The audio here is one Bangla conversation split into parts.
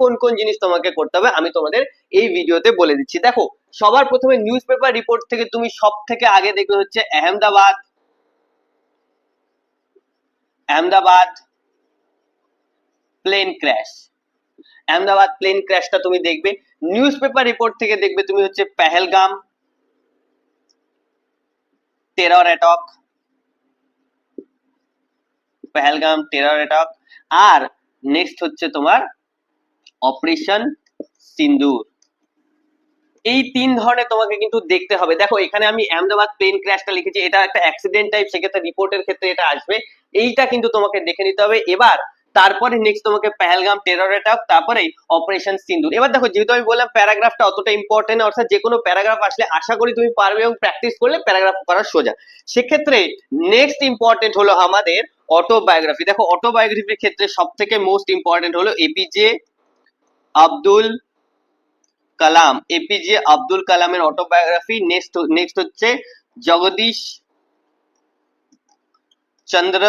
কোন কোন জিনিস তোমাকে করতে হবে, আমি তোমাদের এই ভিডিওতে বলে দিচ্ছি। দেখো, সবার প্রথমে নিউজ পেপার রিপোর্ট থেকে তুমি সব থেকে আগে দেখবে হচ্ছে Ahmedabad Ahmedabad plane crash Ahmedabad plane ক্র্যাশটা তুমি দেখবে। নিউজ পেপার রিপোর্ট থেকে দেখবে তুমি হচ্ছে Pahalgam terror attack Pahalgam terror attack আর নেক্সট হচ্ছে তোমার অপারেশন সিন্দুর। এই তিন ধরনের তোমাকে কিন্তু দেখতে হবে। দেখো, এখানে আমি আহমেদাবাদ প্লেন ক্র্যাশটা লিখেছি। এটা একটা অ্যাক্সিডেন্ট টাইপ সেক্ষেত্রে রিপোর্টের ক্ষেত্রে এটা আসবে। এইটা কিন্তু তোমাকে দেখে নিতে হবে। এবার, তারপরে নেক্সট তোমাকে পেহেলগাম টেরর অ্যাটাক তারপরে অপারেশন সিন্দুর। এবার দেখো, যেহেতু আমি বললাম প্যারাগ্রাফটা অতটা ইম্পর্টেন্ট অর্থাৎ যে কোনো প্যারাগ্রাফ আসলে আশা করি তুমি পারবে এবং প্র্যাকটিস করলে প্যারাগ্রাফ করা সোজা। সেক্ষেত্রে নেক্সট ইম্পর্টেন্ট হলো আমাদের অটোবায়োগ্রাফি দেখো অটোবায়োগ্রাফির ক্ষেত্রে সব থেকে মোস্ট ইম্পর্টেন্ট হলো এপিজে আব্দুল কালাম এপিজে আব্দুল কালামের অটোবায়োগ্রাফি নেক্সট নেক্সট হচ্ছে জগদীশ চন্দ্র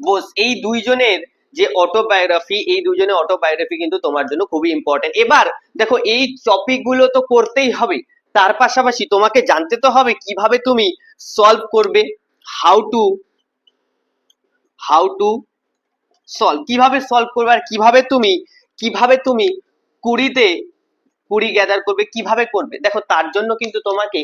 বোস। এই দুইজনের যে অটোবায়োগ্রাফি এই দুজনের অটোবায়োগ্রাফি কিন্তু তোমার জন্য খুবই ইম্পর্টেন্ট এবার দেখো, এই টপিকগুলো তো করতেই হবে। তার পাশাপাশি তোমাকে জানতে তো হবে কীভাবে তুমি সলভ করবে how to how to solve কীভাবে সলভ করবে আর কীভাবে তুমি কীভাবে তুমি কুড়িতে কুড়ি গ্যাদার করবে কীভাবে করবে? দেখো তার জন্য কিন্তু তোমাকে